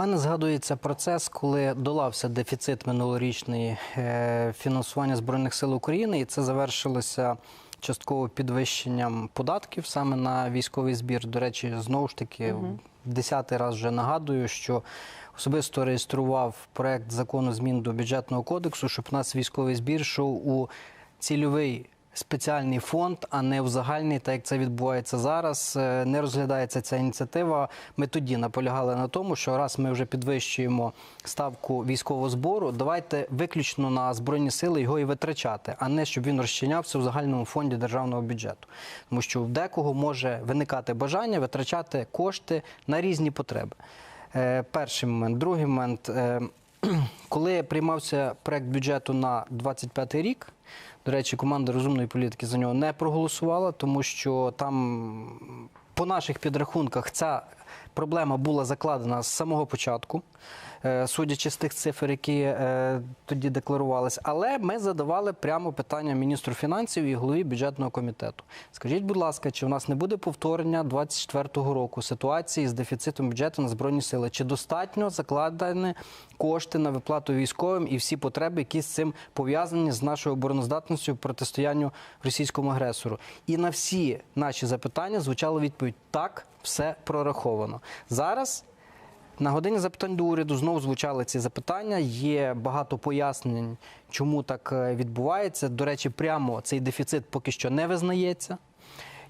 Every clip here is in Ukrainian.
Мене згадується процес, коли долався дефіцит минулорічний е, фінансування Збройних сил України, і це завершилося частково підвищенням податків саме на військовий збір. До речі, знову ж таки, в десятий раз вже нагадую, що особисто реєстрував проект закону змін до бюджетного кодексу, щоб у нас військовий збір йшов у цільовий спеціальний фонд, а не в загальний, так як це відбувається зараз. Е, Не розглядається ця ініціатива. Ми тоді наполягали на тому, що раз ми вже підвищуємо ставку військового збору, давайте виключно на збройні сили його і витрачати, а не щоб він розчинявся в загальному фонді державного бюджету. Тому що в декого може виникати бажання витрачати кошти на різні потреби. Е, Перший момент, другий момент. Коли приймався проект бюджету на 25 рік, до речі, команда розумної політики за нього не проголосувала, тому що там по наших підрахунках ця проблема була закладена з самого початку, судячи з тих цифр, які е, тоді декларувалися. Але ми задавали прямо питання міністру фінансів і голові бюджетного комітету. Скажіть, будь ласка, чи у нас не буде повторення 24-го року ситуації з дефіцитом бюджету на збройні сили? Чи достатньо закладені кошти на виплату військовим і всі потреби, які з цим пов'язані з нашою обороноздатністю протистоянню російському агресору? І на всі наші запитання звучала відповідь: так, все прораховано. Зараз на годині запитань до уряду знову звучали ці запитання. Є багато пояснень, чому так е, відбувається. До речі, прямо цей дефіцит поки що не визнається.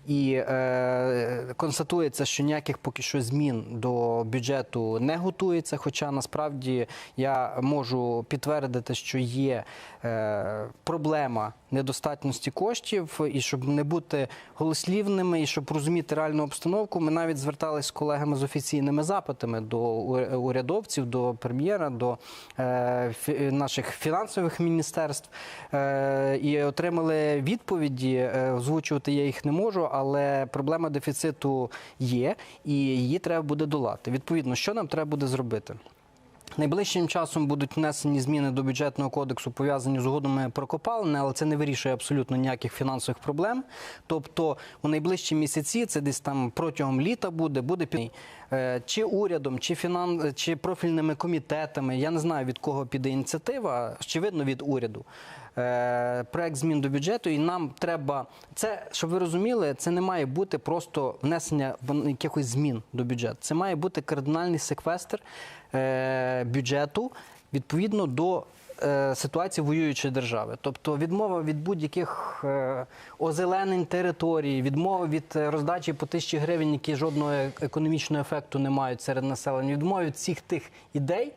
І е, констатується, що ніяких поки що змін до бюджету не готується. Хоча насправді я можу підтвердити, що є е, проблема недостатності коштів, і щоб не бути голослівними, і щоб розуміти реальну обстановку, ми навіть зверталися з колегами з офіційними запитами до урядовців, до прем'єра, до е, наших фінансових міністерств е, і отримали відповіді. Е, Озвучувати я їх не можу, але проблема дефіциту є, і її треба буде долати. Відповідно, що нам треба буде зробити? Найближчим часом будуть внесені зміни до бюджетного кодексу, пов'язані з угодами про копалини, але це не вирішує абсолютно ніяких фінансових проблем. Тобто у найближчі місяці, це десь там протягом літа буде, буде під е, чи урядом, чи фінан... чи профільними комітетами. Я не знаю від кого піде ініціатива, очевидно, від уряду. Е, Проект змін до бюджету, і нам треба це, щоб ви розуміли, це не має бути просто внесення якихось змін до бюджету. Це має бути кардинальний секвестр е, бюджету відповідно до е, ситуації воюючої держави. Тобто відмова від будь-яких озеленень території, відмова від роздачі по тисячі гривень, які жодного економічного ефекту не мають серед населення, відмова від всіх тих ідей.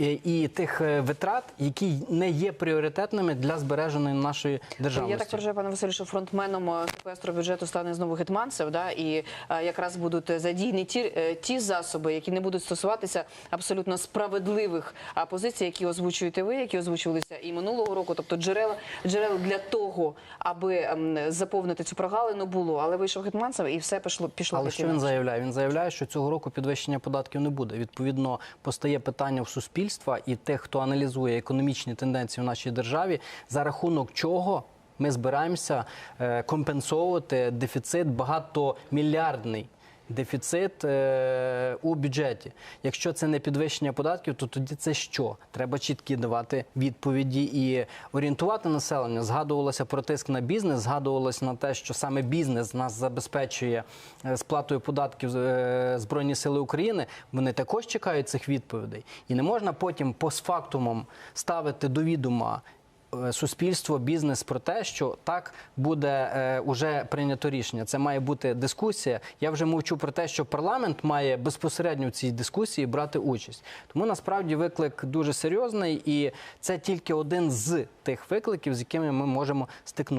Е, І тих е, витрат, які не є пріоритетними для збереженої нашої державності. Я так вважаю, пане Василю, що фронтменом секвестру бюджету стане знову гетманцев, да, і е, якраз будуть задійні ті, ті засоби, які не будуть стосуватися абсолютно справедливих позицій, які озвучуєте ви, які озвучувалися і минулого року. Тобто джерела джерел для того, аби ем, заповнити цю прогалину, було, але вийшов гетманцев і все пішло пішло. Але що він заявляє? Він заявляє, що цього року підвищення податків не буде. Відповідно, постає питання в суспільства і тих, хто аналізує економічні тенденції в нашій державі, за рахунок чого ми збираємося е, компенсовувати дефіцит багатомільярдний. Дефіцит е, у бюджеті. Якщо це не підвищення податків, то тоді це що? Треба чіткі давати відповіді і орієнтувати населення. Згадувалося про тиск на бізнес, згадувалося на те, що саме бізнес нас забезпечує е, сплатою податків е, Збройні Сили України. Вони також чекають цих відповідей. І не можна потім постфактумом ставити до відома суспільство, бізнес про те, що так буде е, уже прийнято рішення. Це має бути дискусія. Я вже мовчу про те, що парламент має безпосередньо в цій дискусії брати участь. Тому насправді виклик дуже серйозний, і це тільки один з тих викликів, з якими ми можемо стикнути.